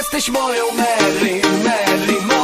Jesteś moją Mary, Mary. Merlin